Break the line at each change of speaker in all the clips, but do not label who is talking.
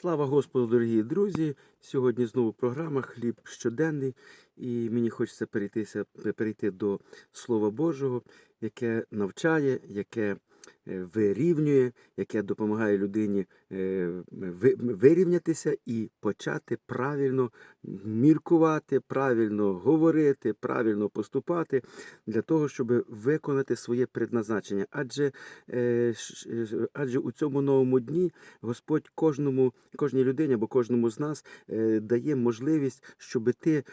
Слава Господу, дорогі друзі! Сьогодні знову програма Хліб щоденний, і мені хочеться перейтися, перейти до Слова Божого, яке навчає, яке вирівнює, яке допомагає людині е, вирівнятися і почати правильно міркувати, правильно говорити, правильно поступати для того, щоб виконати своє предназначення. Адже, е, адже у цьому новому дні Господь кожному, кожній людині або кожному з нас е, дає можливість, щоб ти,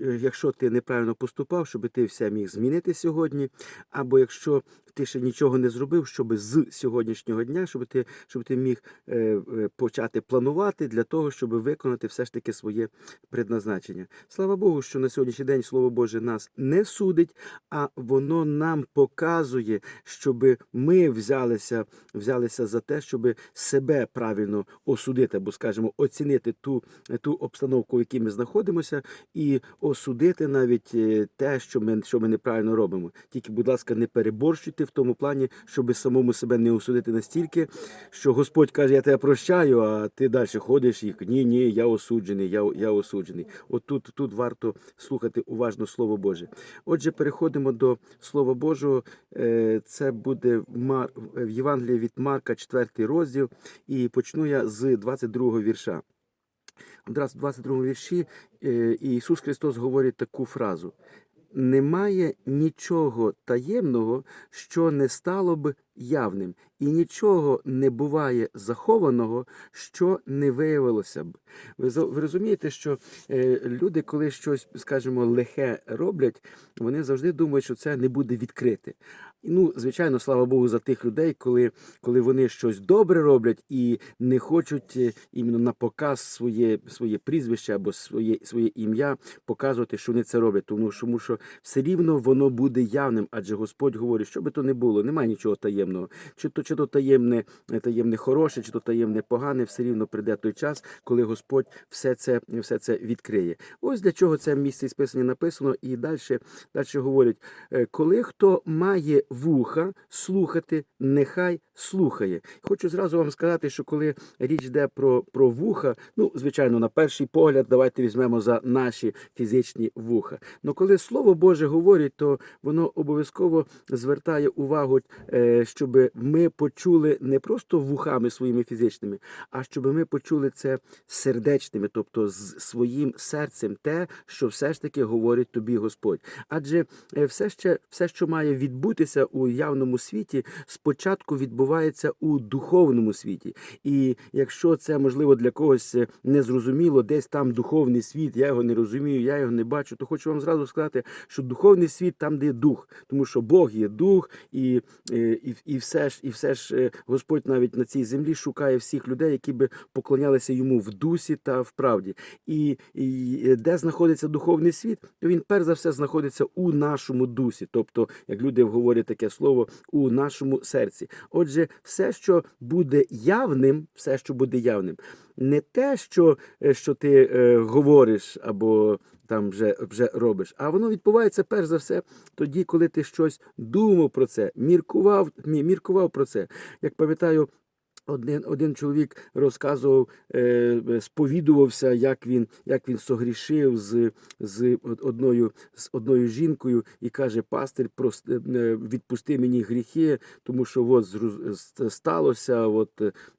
е, якщо ти неправильно поступав, щоб ти все міг змінити сьогодні, або якщо ти ще нічого не зробив, щоб з сьогоднішнього дня, щоб ти, щоб ти міг е, е, почати планувати для того, щоб виконати все ж таки своє предназначення. Слава Богу, що на сьогоднішній день Слово Боже нас не судить, а воно нам показує, щоб ми взялися, взялися за те, щоб себе правильно осудити, або, скажімо, оцінити ту, ту обстановку, в якій ми знаходимося, і осудити навіть е, те, що ми, що ми неправильно робимо. Тільки, будь ласка, не переборщуйте в тому плані, щоб самому себе не осудити настільки, що Господь каже, я тебе прощаю, а ти далі ходиш і ні, ні, я осуджений, я, я осуджений. От тут, тут варто слухати уважно Слово Боже. Отже, переходимо до Слова Божого. Е, Це буде в Євангелії від Марка, 4 розділ, і почну я з 22 вірша. Одразу в 22 вірші е, Ісус Христос говорить таку фразу: немає нічого таємного, що не стало б явним, і нічого не буває захованого, що не виявилося б. Ви, розумієте, що е, люди, коли щось, скажімо, лихе роблять, вони завжди думають, що це не буде відкрите. Ну, звичайно, слава Богу, за тих людей, коли, коли вони щось добре роблять і не хочуть е, іменно на показ своє, своє прізвище або своє, своє ім'я показувати, що вони це роблять. Тому що все рівно воно буде явним, адже Господь говорить, що би то не було, немає нічого таємного. Чи то, чи то таємне, таємне хороше, чи то таємне погане, все рівно прийде той час, коли Господь все це, все це відкриє. Ось для чого це місце із Писання написано, і далі, далі говорять, е, коли хто має вуха слухати, нехай слухає. Хочу зразу вам сказати, що коли річ йде про, про вуха, ну, звичайно, на перший погляд, давайте візьмемо за наші фізичні вуха. Но коли Слово Боже говорить, то воно обов'язково звертає увагу, е, щоб ми почули не просто вухами своїми фізичними, а щоб ми почули це сердечними, тобто з своїм серцем, те, що все ж таки говорить тобі Господь. Адже е, все, ще, все, що має відбутися у явному світі, спочатку відбувається у духовному світі. І якщо це можливо для когось е, незрозуміло, десь там духовний світ, я його не розумію, я його не бачу, то хочу вам зразу сказати, що духовний світ там, де є дух, тому що Бог є дух, і, е, і, і все ж, і все ж е, Господь навіть на цій землі шукає всіх людей, які би поклонялися йому в дусі та в правді. І, і е, де знаходиться духовний світ, то він перш за все знаходиться у нашому дусі, тобто, як люди говорять таке слово, у нашому серці. Отже, все, що буде явним, все, що буде явним, не те, що, е, що ти е, говориш або там вже, вже робиш, а воно відбувається перш за все тоді, коли ти щось думав про це, міркував, міркував про це. Як пам'ятаю, один, один чоловік розказував, е, е, сповідувався, як він, як він согрішив з, з од- одною, з одною жінкою і каже: Пастир, прос- е, відпусти мені гріхи, тому що от сталося, от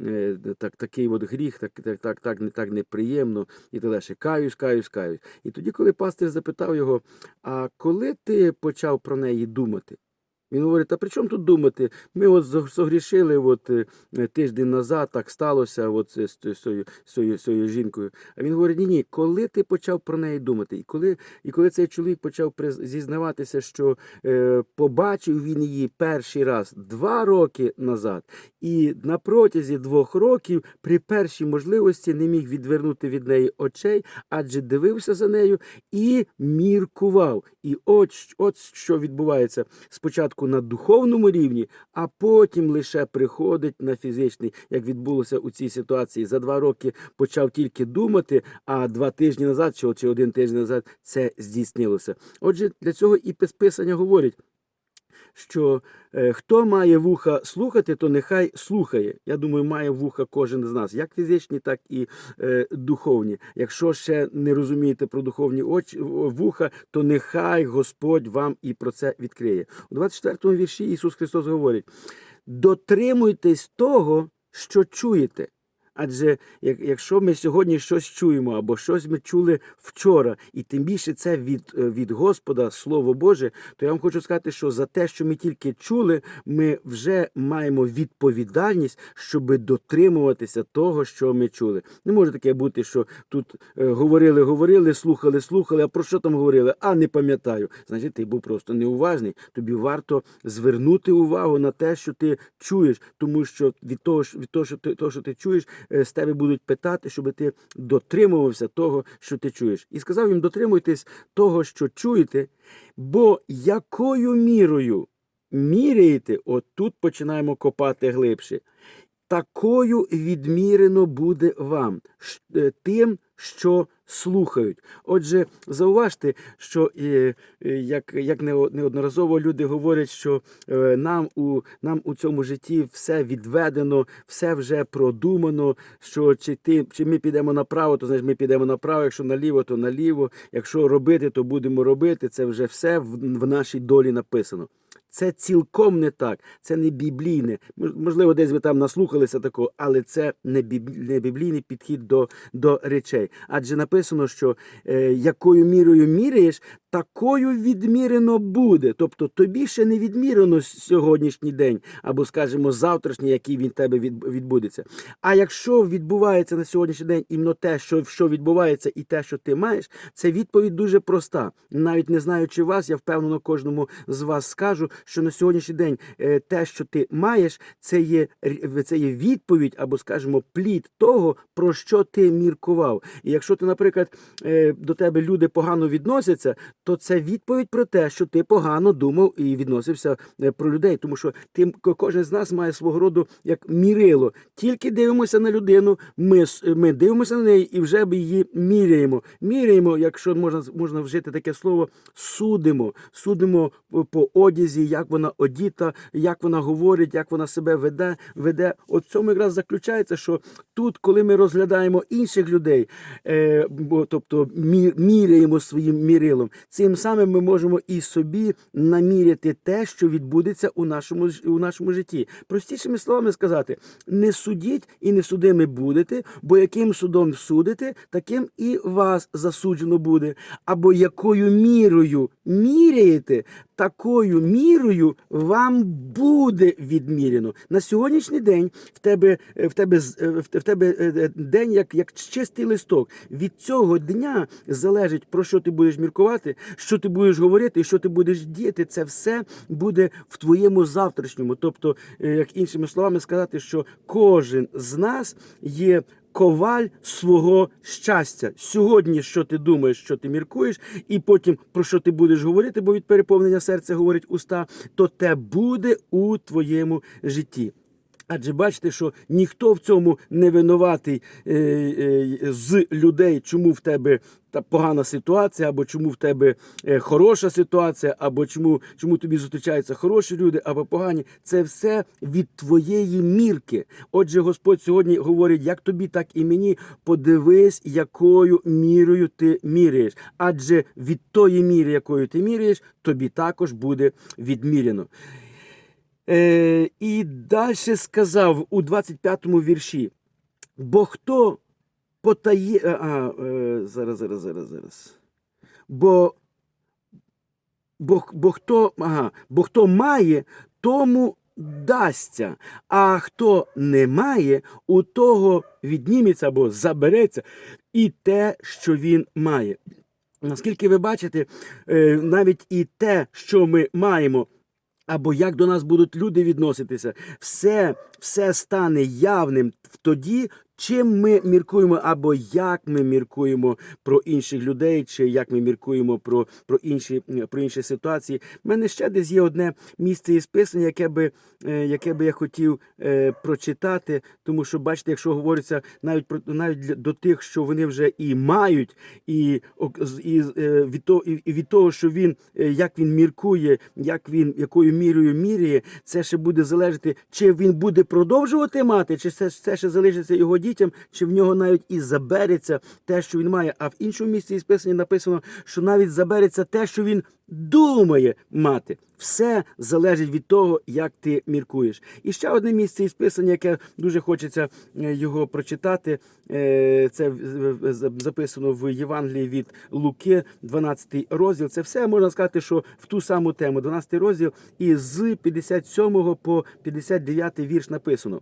е, так, такий от гріх, так, так, так, так, не так неприємно, і так далі. Каюсь, каюсь, каюсь. І тоді, коли пастир запитав його: А коли ти почав про неї думати? Він говорить, а при чому тут думати? Ми от согрішили от, е, тиждень назад, так сталося от, з, з, з, цією- з, з цією жінкою. А він говорить, ні, ні, коли ти почав про неї думати? І коли, і коли цей чоловік почав зізнаватися, що е, побачив він її перший раз два роки назад, і на протязі двох років при першій можливості не міг відвернути від неї очей, адже дивився за нею і міркував. І от, от що відбувається спочатку на духовному рівні, а потім лише приходить на фізичний, як відбулося у цій ситуації. За два роки почав тільки думати, а два тижні назад, чи, один тиждень назад, це здійснилося. Отже, для цього і Писання говорить. Що е, хто має вуха слухати, то нехай слухає. Я думаю, має вуха кожен з нас, як фізичні, так і е, духовні. Якщо ще не розумієте про духовні очі вуха, то нехай Господь вам і про це відкриє. У 24 вірші Ісус Христос говорить: дотримуйтесь того, що чуєте. Адже як- якщо ми сьогодні щось чуємо, або щось ми чули вчора, і тим більше це від, е, від Господа, Слово Боже, то я вам хочу сказати, що за те, що ми тільки чули, ми вже маємо відповідальність, щоб дотримуватися того, що ми чули. Не може таке бути, що тут е, говорили, говорили, слухали, слухали, а про що там говорили? А не пам'ятаю. Значить, ти був просто неуважний. Тобі варто звернути увагу на те, що ти чуєш, тому що від того, від того, що ти, того, що ти чуєш, з тебе будуть питати, щоб ти дотримувався того, що ти чуєш. І сказав їм: дотримуйтесь того, що чуєте, бо якою мірою міряєте, отут починаємо копати глибше. Такою відмірено буде вам е, тим, що слухають. Отже, зауважте, що е, е, як, як неодноразово люди говорять, що е, нам у, нам у цьому житті все відведено, все вже продумано. Що чи ти чи ми підемо направо, то значить ми підемо направо. Якщо наліво, то наліво. Якщо робити, то будемо робити. Це вже все в, в нашій долі написано. Це цілком не так, це не біблійне. Мож- Можливо, десь ви там наслухалися такого, але це не біблійний підхід до, до речей. Адже написано, що е, якою мірою міряєш, такою відмірено буде. Тобто тобі ще не відмірено сьогоднішній день, або, скажімо, завтрашній, який він тебе відбудеться. А якщо відбувається на сьогоднішній день іменно те, що, що відбувається, і те, що ти маєш, це відповідь дуже проста. Навіть не знаючи вас, я впевнено кожному з вас скажу, що на сьогоднішній день е, те, що ти маєш, це є, це є відповідь або, скажімо, плід того, про що ти міркував. І якщо ти, наприклад, е, до тебе люди погано відносяться, то це відповідь про те, що ти погано думав і відносився е, про людей, тому що ти ко- кожен з нас має свого роду як мірило. Тільки дивимося на людину, ми, ми дивимося на неї і вже її міряємо. Міряємо, якщо можна можна вжити таке слово, судимо. Судимо по- по одязі, як вона одіта, як вона говорить, як вона себе веде. веде. От в цьому якраз заключається, що тут, коли ми розглядаємо інших людей, е, тобто мі, міряємо своїм мірилом, цим самим ми можемо і собі наміряти те, що відбудеться у нашому, у нашому житті. Простішими словами сказати, не судіть і не судими будете, бо яким судом судите, таким і вас засуджено буде. Або якою мірою міряєте, такою мірою вам буде відміряно. На сьогоднішній день в тебе, в тебе, е, в тебе е, е, день як, як чистий листок. Від цього дня залежить, про що ти будеш міркувати, що ти будеш говорити що ти будеш діяти. Це все буде в твоєму завтрашньому. Тобто, е, як іншими словами сказати, що кожен з нас є коваль свого щастя. Сьогодні, що ти думаєш, що ти міркуєш, і потім про що ти будеш говорити, бо від переповнення серця говорить уста, то те буде у твоєму житті. Адже бачите, що ніхто в цьому не винуватий е, е, з людей, чому в тебе та погана ситуація, або чому в тебе е, хороша ситуація, або чому, чому тобі зустрічаються хороші люди, або погані. Це все від твоєї мірки. Отже, Господь сьогодні говорить, як тобі, так і мені. Подивись, якою мірою ти міряєш. Адже від тої міри, якою ти міряєш, тобі також буде відміряно. Е, і далі сказав у 25-му вірші: бо хто потає. А, а, е, зараз, зараз, зараз, зараз. Бо, бо, бо, хто, ага, бо хто має, тому дасться, а хто не має, у того відніметься або забереться і те, що він має. Наскільки ви бачите, е, навіть і те, що ми маємо, або як до нас будуть люди відноситися, все, все стане явним тоді, чим ми міркуємо, або як ми міркуємо про інших людей, чи як ми міркуємо про, про, інші, про інші ситуації. У мене ще десь є одне місце із писання, яке би, е, яке би я хотів е, прочитати, тому що бачите, якщо говориться навіть про навіть до тих, що вони вже і мають, і, і е, від того, і від того, що він як він міркує, як він якою мірою міряє, це ще буде залежати, чи він буде продовжувати мати, чи це, це ще залишиться його дітям, чи в нього навіть і забереться те, що він має. А в іншому місці із писання написано, що навіть забереться те, що він думає мати. Все залежить від того, як ти міркуєш. І ще одне місце із писання, яке дуже хочеться е, його прочитати. Е, Це в- записано в Євангелії від Луки, 12 розділ. Це все можна сказати, що в ту саму тему, 12 розділ, і з 57 по 59 вірш написано.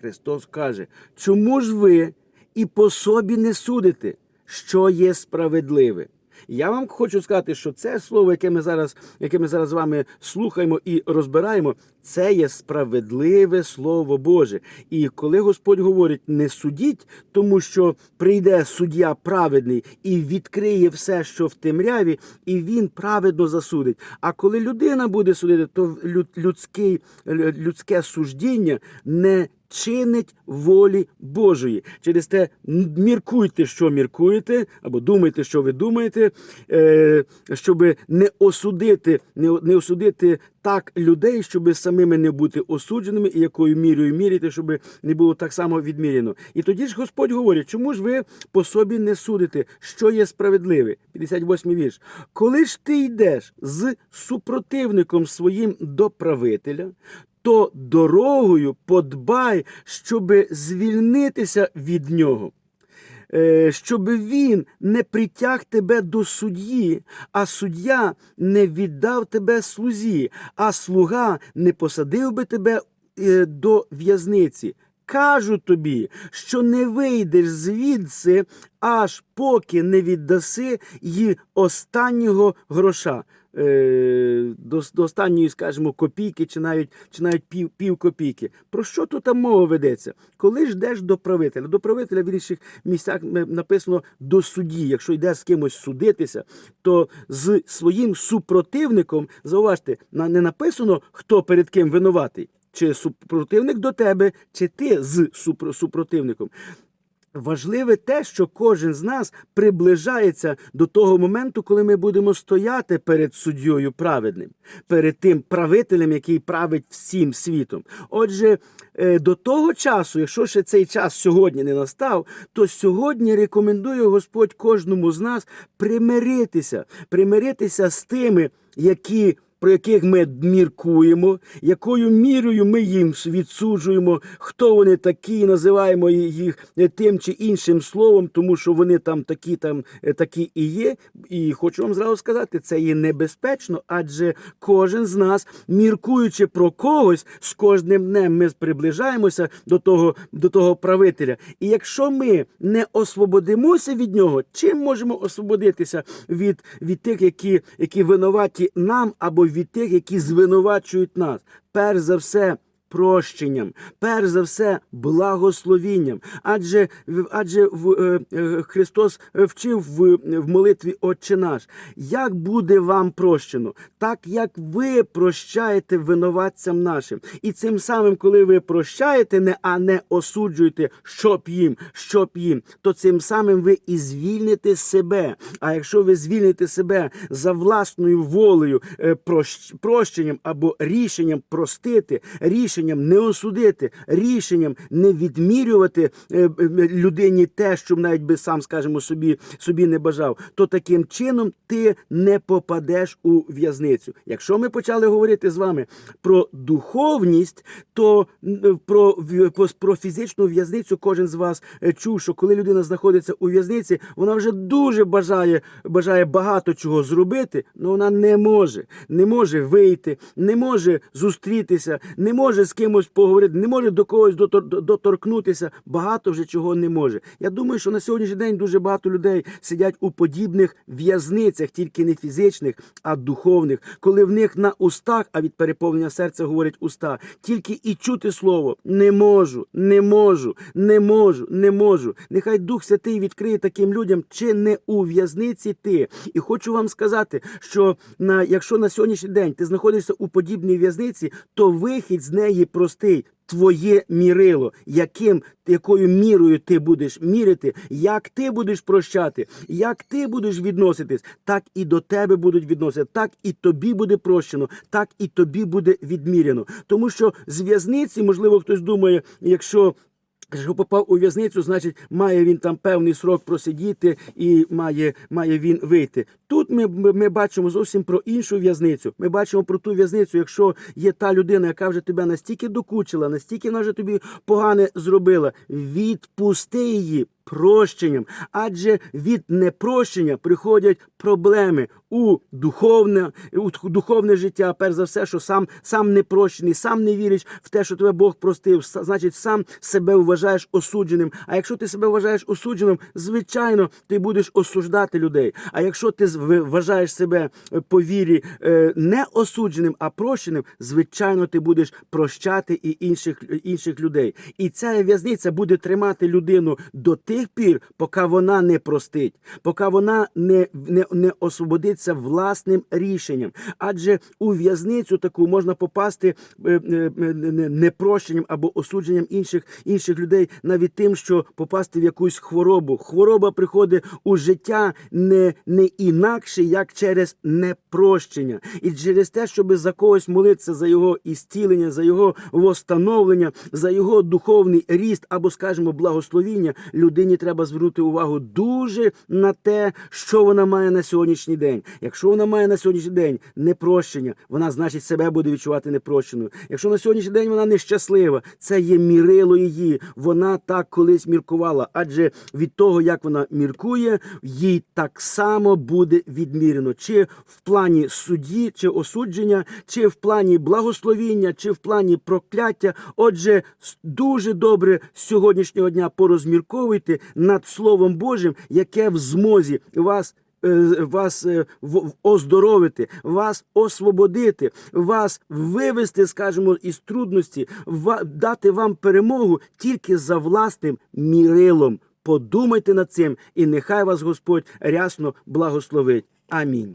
Христос каже, чому ж ви і по собі не судите, що є справедливе? Я вам хочу сказати, що це слово, яке ми зараз, яке ми зараз з вами слухаємо і розбираємо, це є справедливе слово Боже. І коли Господь говорить, не судіть, тому що прийде суддя праведний і відкриє все, що в темряві, і він праведно засудить. А коли людина буде судити, то людський, людське суждіння не чинить волі Божої. Через те міркуйте, що міркуєте, або думайте, що ви думаєте, е, щоб не осудити, не, осудити так людей, щоб самими не бути осудженими, і якою мірою міряти, щоб не було так само відміряно. І тоді ж Господь говорить, чому ж ви по собі не судите, що є справедливе? 58 вірш. Коли ж ти йдеш з супротивником своїм до правителя, то дорогою подбай, щоб звільнитися від нього. Е, Щоб він не притяг тебе до судді, а суддя не віддав тебе слузі, а слуга не посадив би тебе е, до в'язниці. Кажу тобі, що не вийдеш звідси, аж поки не віддаси їй останнього гроша. Е, до, до останньої, скажімо, копійки чи навіть, чи навіть пів, пів копійки. Про що тут там мова ведеться? Коли ж йдеш до правителя? До правителя в інших місцях написано до судді. Якщо йде з кимось судитися, то з своїм супротивником, зауважте, не написано, хто перед ким винуватий. Чи супротивник до тебе, чи ти з супро- супротивником. Важливе те, що кожен з нас приближається до того моменту, коли ми будемо стояти перед суддєю праведним, перед тим правителем, який править всім світом. Отже, е, до того часу, якщо ще цей час сьогодні не настав, то сьогодні рекомендує Господь кожному з нас примиритися, примиритися з тими, які про яких ми міркуємо, якою мірою ми їм відсуджуємо, хто вони такі, називаємо їх тим чи іншим словом, тому що вони там такі, там е, такі і є. І хочу вам зразу сказати, це є небезпечно, адже кожен з нас, міркуючи про когось, з кожним днем ми приближаємося до того, до того правителя. І якщо ми не освободимося від нього, чим можемо освободитися від, від тих, які, які винуваті нам, або від тих, які звинувачують нас? Перш за все. Прощенням, перш за все, благословінням. Адже, адже в, е, е, Христос вчив в, в молитві Отче наш, як буде вам прощено, так як ви прощаєте винуватцям нашим. І цим самим, коли ви прощаєте, не, а не осуджуєте, щоб їм, щоб їм, то цим самим ви і звільните себе. А якщо ви звільните себе за власною волею, е, прощ- прощенням або рішенням простити, рішенням не осудити, рішенням не відмірювати е, людині те, що навіть би сам, скажімо, собі, собі не бажав, то таким чином ти не попадеш у в'язницю. Якщо ми почали говорити з вами про духовність, то про, про фізичну в'язницю кожен з вас е, чув, що коли людина знаходиться у в'язниці, вона вже дуже бажає, бажає багато чого зробити, але вона не може, не може вийти, не може зустрітися, не може з кимось поговорити, не може до когось дотор- доторкнутися. Багато вже чого не може. Я думаю, що на сьогоднішній день дуже багато людей сидять у подібних в'язницях, тільки не фізичних, а духовних, коли в них на устах, а від переповнення серця говорять уста, тільки і чути слово не можу, не можу, не можу, не можу. Нехай Дух Святий відкриє таким людям, чи не у в'язниці ти. І хочу вам сказати, що на якщо на сьогоднішній день ти знаходишся у подібній в'язниці, то вихід з неї простий. Твоє мірило, яким якою мірою ти будеш мірити, як ти будеш прощати, як ти будеш відноситись, так і до тебе будуть відносити, так і тобі буде прощено, так і тобі буде відміряно. Тому що з в'язниці, можливо, хтось думає, якщо Якщо попав у в'язницю, значить має він там певний срок просидіти і має, має він вийти. Тут ми, ми, бачимо зовсім про іншу в'язницю. Ми бачимо про ту в'язницю, якщо є та людина, яка вже тебе настільки докучила, настільки вона вже тобі погане зробила, відпусти її. Прощенням, адже від непрощення приходять проблеми у духовне, у духовне життя. Перш за все, що сам сам не прощений, сам не віриш в те, що тебе Бог простив. Значить, сам себе вважаєш осудженим. А якщо ти себе вважаєш осудженим, звичайно, ти будеш осуждати людей. А якщо ти вважаєш себе е, по вірі е, не осудженим, а прощеним, звичайно, ти будеш прощати і інших, інших людей. І ця в'язниця буде тримати людину до тих пір, поки вона не простить, поки вона не, не, не освободиться власним рішенням. Адже у в'язницю таку можна попасти е, е, е, не- непрощенням або осудженням інших, інших людей, навіть тим, що попасти в якусь хворобу. Хвороба приходить у життя не, не інакше, як через непрощення. І через те, щоб за когось молитися за його ісцілення, за його восстановлення, за його духовний ріст або, скажімо, благословіння, людині треба звернути увагу дуже на те, що вона має на сьогоднішній день. Якщо вона має на сьогоднішній день непрощення, вона значить себе буде відчувати непрощеною. Якщо на сьогоднішній день вона нещаслива, це є мірило її. Вона так колись міркувала, адже від того, як вона міркує, їй так само буде відмірено, чи в плані судді, чи осудження, чи в плані благословіння, чи в плані прокляття. Отже, дуже добре сьогоднішнього дня порозмірковуйте над Словом Божим, яке в змозі вас. е, Вас е, оздоровити, вас освободити, вас вивести, скажімо, із трудності, дати вам перемогу тільки за власним мірилом. Подумайте над цим, і нехай вас Господь рясно благословить. Амінь.